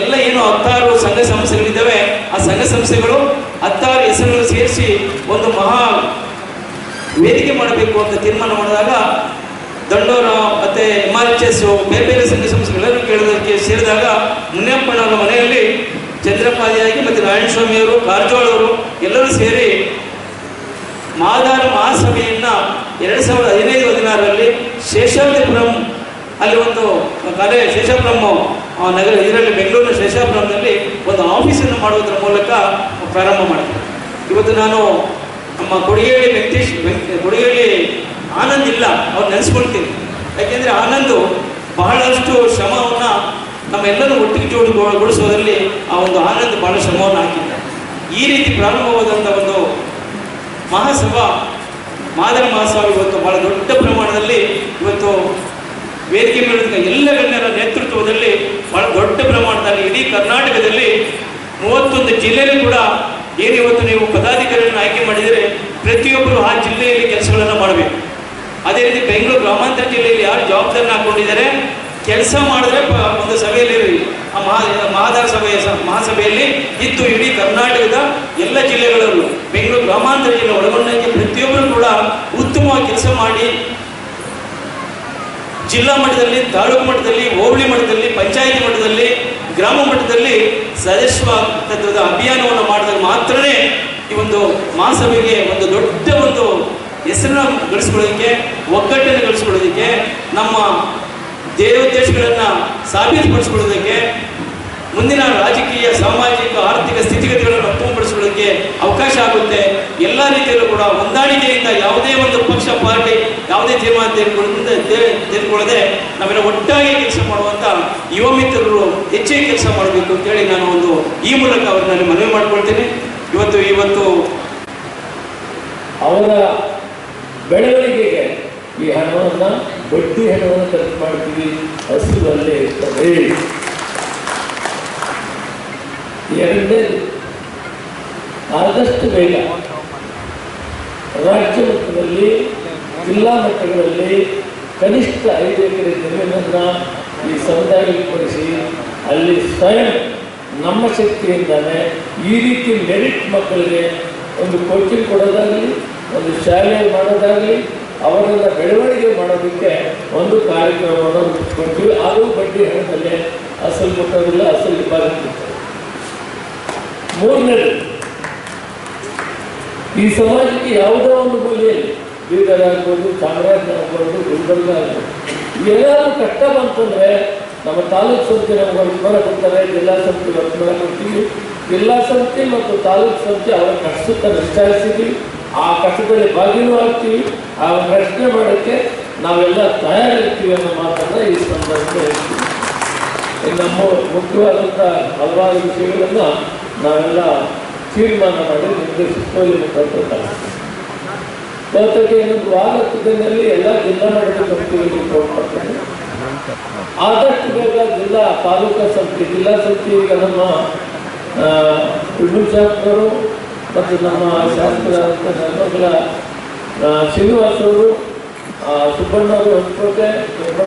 ಎಲ್ಲ ಏನು ಹತ್ತಾರು ಸಂಘ ಸಂಸ್ಥೆಗಳಿದ್ದಾವೆ, ಆ ಸಂಘ ಸಂಸ್ಥೆಗಳು ಹತ್ತಾರು ಹೆಸರುಗಳು ಸೇರಿಸಿ ಒಂದು ಮಹಾ ವೇದಿಕೆ ಮಾಡಬೇಕು ಅಂತ ತೀರ್ಮಾನ ಮಾಡಿದಾಗ ದಂಡೋರ ಮತ್ತೆ ಎಂ ಆರ್ ಎಚ್ ಎಸ್ ಬೇರೆ ಬೇರೆ ಸಂಘ ಸಂಸ್ಥೆಗಳನ್ನು ಕೇಳೋದಕ್ಕೆ ಸೇರಿದಾಗ ಮುನಿಯಪ್ಪನವರ ಮನೆಯಲ್ಲಿ ಚಂದ್ರಪಾದಿಯಾಗಿ ಮತ್ತು ನಾರಾಯಣ ಸ್ವಾಮಿಯವರು ಕಾರಜೋಳವರು ಎಲ್ಲರೂ ಸೇರಿ ಮಾದಾರ ಮಹಾಸಭೆಯನ್ನು ಎರಡು ಸಾವಿರದ ಹದಿನೈದು, ಹದಿನಾರರಲ್ಲಿ ಶೇಷಾದ್ರಿಪುರಂ ಅಲ್ಲಿ ಒಂದು ಕಲೆ ಶೇಷಾಪುರಂ ನಗರ ಇದರಲ್ಲಿ ಬೆಂಗಳೂರಿನ ಶೇಷಾಪುರಂನಲ್ಲಿ ಒಂದು ಆಫೀಸನ್ನು ಮಾಡುವುದರ ಮೂಲಕ ಪ್ರಾರಂಭ ಮಾಡಿದೆ ಇವತ್ತು ನಾನು ನಮ್ಮ ಕೊಡಿಗೇಳಿ ವೆಂಕಟೇಶ್, ವೆಂಕ- ಕೊಡಿಗೇಳಿ ಆನಂದ್ ಇಲ್ಲ, ಅವ್ರು ನೆನೆಸ್ಕೊಳ್ತೀನಿ. ಯಾಕೆಂದರೆ ಆನಂದು ಬಹಳಷ್ಟು ಶ್ರಮವನ್ನು ನಮ್ಮೆಲ್ಲರೂ ಒಟ್ಟಿಗೆ ಜೋಡಿಗೊಳಿಸೋದ್ರಲ್ಲಿ ಆ ಒಂದು ಆನಂದ್ ಬಹಳ ಶ್ರಮವನ್ನು ಹಾಕಿದ್ದ ಈ ರೀತಿ ಪ್ರಾರಂಭವಾದಂಥ ಒಂದು ಮಹಾಸಭಾ, ಮಾದರಿ ಮಹಾಸಭಾ ಇವತ್ತು ಬಹಳ ದೊಡ್ಡ ಪ್ರಮಾಣದಲ್ಲಿ ಇವತ್ತು ವೇದಿಕೆ ಮೇಲಿನ ಎಲ್ಲ ಗಣ್ಯರ ನೇತೃತ್ವದಲ್ಲಿ ಬಹಳ ದೊಡ್ಡ ಪ್ರಮಾಣದಲ್ಲಿ ಇಡೀ ಕರ್ನಾಟಕದಲ್ಲಿ ಮೂವತ್ತೊಂದು ಜಿಲ್ಲೆಯಲ್ಲಿ ಕೂಡ ಏನು ಇವತ್ತು ನೀವು ಪದಾಧಿಕಾರಿಗಳನ್ನು ಆಯ್ಕೆ ಮಾಡಿದರೆ ಪ್ರತಿಯೊಬ್ಬರು ಆ ಜಿಲ್ಲೆಯಲ್ಲಿ ಕೆಲಸಗಳನ್ನು ಮಾಡಬೇಕು. ಅದೇ ರೀತಿ ಬೆಂಗಳೂರು ಗ್ರಾಮಾಂತರ ಜಿಲ್ಲೆಯಲ್ಲಿ ಯಾರು ಜವಾಬ್ದಾರಿನ ಹಾಕೊಂಡಿದ್ದಾರೆ, ಕೆಲಸ ಮಾಡಿದ್ರೆ ಒಂದು ಸಭೆಯಲ್ಲಿ ಆ ಮಹಾ, ಮಹಾದಾರ ಸಭೆಯ ಮಹಾಸಭೆಯಲ್ಲಿ ಇತ್ತು ಇಡೀ ಕರ್ನಾಟಕದ ಎಲ್ಲ ಜಿಲ್ಲೆಗಳಲ್ಲೂ, ಬೆಂಗಳೂರು ಗ್ರಾಮಾಂತರ ಜಿಲ್ಲೆ ಒಳಗೊಂಡಂತೆ ಪ್ರತಿಯೊಬ್ಬರು ಕೂಡ ಉತ್ತಮವಾಗಿ ಕೆಲಸ ಮಾಡಿ ಜಿಲ್ಲಾ ಮಟ್ಟದಲ್ಲಿ, ತಾಲೂಕು ಮಟ್ಟದಲ್ಲಿ, ಹೋಬಳಿ ಮಟ್ಟದಲ್ಲಿ, ಪಂಚಾಯಿತಿ ಮಟ್ಟದಲ್ಲಿ, ಗ್ರಾಮ ಮಟ್ಟದಲ್ಲಿ ಸದಸ್ಯ ತತ್ವದ ಅಭಿಯಾನವನ್ನು ಮಾಡಿದಾಗ ಮಾತ್ರನೇ ಈ ಒಂದು ಮಹಾಸಭೆಗೆ ಒಂದು ದೊಡ್ಡ ಒಂದು ಹೆಸರನ್ನ ಗಳಿಸ್ಕೊಳ್ಳೋದಕ್ಕೆ ಒಗ್ಗಟ್ಟನ್ನು ಗಳಿಸ್ಕೊಳ್ಳೋದಕ್ಕೆ, ನಮ್ಮ ದೇವೋದ್ದೇಶಗಳನ್ನು ಸಾಬೀತುಪಡಿಸ್ಕೊಳ್ಳೋದಕ್ಕೆ, ಮುಂದಿನ ರಾಜಕೀಯ, ಸಾಮಾಜಿಕ, ಆರ್ಥಿಕ ಸ್ಥಿತಿಗತಿಗಳನ್ನು ಉತ್ತಮಪಡಿಸ್ಕೊಳ್ಳೋದಕ್ಕೆ ಅವಕಾಶ ಆಗುತ್ತೆ. ಎಲ್ಲ ರೀತಿಯಲ್ಲೂ ಕೂಡ ಹೊಂದಾಣಿಕೆಯಿಂದ ಯಾವುದೇ ಒಂದು ಪಕ್ಷ ಪಾರ್ಟಿ ಯಾವುದೇ ತೀರ್ಮಾನ ತೆಗೆದುಕೊಳ್ಳದೆ ತೆಗೆದುಕೊಳ್ಳದೆ ನಾವೆಲ್ಲ ಒಟ್ಟಾಗಿ ಕೆಲಸ ಮಾಡುವಂಥ ಯುವ ಮಿತ್ರರು ಹೆಚ್ಚಿಗೆ ಕೆಲಸ ಮಾಡಬೇಕು ಅಂತೇಳಿ ನಾನು ಒಂದು ಈ ಮೂಲಕ ಅವ್ರನ್ನ ಮನವಿ ಮಾಡ್ಕೊಳ್ತೀನಿ. ಇವತ್ತು ಇವತ್ತು ಅವರ ಬೆಳವಣಿಗೆಗೆ ಈ ಹಣವನ್ನು ಬಡ್ಡಿ ಹಣವನ್ನು ಖರ್ಚು ಮಾಡ್ತೀವಿ ಹಸುವಲ್ಲೇ ಇರ್ತದೆ. ಎರಡನೇದು ಆದಷ್ಟು ಬೇಗ ರಾಜ್ಯ ಮಟ್ಟದಲ್ಲಿ, ಜಿಲ್ಲಾ ಮಟ್ಟಗಳಲ್ಲಿ ಕನಿಷ್ಠ ಐದು ಎಕರೆ ಜಮೀನನ್ನು ಈ ಸಮುದಾಯಕ್ಕೆ ಕೊಡಿಸಿ, ಅಲ್ಲಿ ಸ್ವಯಂ ನಮ್ಮ ಶಕ್ತಿಯಿಂದಾನೆ ಈ ರೀತಿ ಮೆರಿಟ್ ಮಕ್ಕಳಿಗೆ ಒಂದು ಕೋಚಿಂಗ್ ಕೊಡೋದಾಗಲಿ, ಒಂದು ಶಾಲೆ ಮಾಡೋದಾಗಲಿ ಅವರನ್ನು ಬೆಳವಣಿಗೆ ಮಾಡೋದಕ್ಕೆ ಒಂದು ಕಾರ್ಯಕ್ರಮವನ್ನು ಕೊಟ್ಟಿವಿ ಅದು ಬಡ್ಡಿ ಹಣದಲ್ಲೇ ಅಸಲು ಮುಟ್ಟೋದಿಲ್ಲ ಅಸಲು ಡಿಪಾಸಿಟ್ ಮೂರನೇದು ಈ ಸಮಾಜಕ್ಕೆ ಯಾವುದೋ ಒಂದು ಮೂಲೆಯಲ್ಲಿ ಬೀದರ್ ಆಗ್ಬೋದು ಚಾಮರಾಜ್ ಆಗ್ಬೋದು ಗುಲ್ಬರ್ಗ ಆಗ್ಬೋದು ಏನಾದರೂ ಕಷ್ಟ ಬಂತಂದ್ರೆ ನಮ್ಮ ತಾಲೂಕು ಸಂಸ್ಥೆ ನಮ್ಗೆ ಅನುಕೂಲ ಕೊಡ್ತಾರೆ, ಜಿಲ್ಲಾ ಸಮಿತಿ ಅನುಕೂಲ ಕೊಡ್ತೀವಿ. ಜಿಲ್ಲಾ ಸಂಸ್ಥೆ ಮತ್ತು ತಾಲೂಕು ಸಂಸ್ಥೆ ಅವರ ಕಷ್ಟ ನಿಷ್ಠಾಯಿಸಿದ್ವಿ ಆ ಕಷ್ಟದಲ್ಲಿ ಬಾಗಿಲು ಆಗ್ತೀವಿ. ಆ ಪ್ರಶ್ನೆ ಮಾಡೋಕ್ಕೆ ನಾವೆಲ್ಲ ತಯಾರಿರ್ತೀವಿ ಅನ್ನೋ ಮಾತನ್ನು ಈ ಸಂದರ್ಭದಲ್ಲಿ ಹೇಳ್ತೀವಿ. ನಮ್ಮ ಮುಖ್ಯವಾದಂಥ ಹಲವಾರು ವಿಷಯಗಳನ್ನು ನಾವೆಲ್ಲ ತೀರ್ಮಾನ ಮಾಡಿ ನಿರ್ದೇಶಿಸುವಲ್ಲಿ ಕೊಟ್ಟಿರ್ತಾರೆ ವಾರದಲ್ಲಿ ಎಲ್ಲ ಜಿಲ್ಲಾ ಮಟ್ಟದ ಸಮಿತಿಗಳಿಗೆ ಮಾಡ್ತೇನೆ ಆದಷ್ಟು ಬೇಗ ಜಿಲ್ಲಾ ತಾಲೂಕಾ ಸಮಿತಿ ಜಿಲ್ಲಾ ಸಮಿತಿ ಈಗ ನಮ್ಮ ವಿಷ್ಣು ಶಾಸಕರು ಮತ್ತು ನಮ್ಮ ಶಾಸಕರಾದಂಥ ಧರ್ಮಗಳ ಶ್ರೀನಿವಾಸ್ ಅವರು ಸುಬ್ಬಣ್ಣ ಅವರು ಹೊಸಕೋಟೆ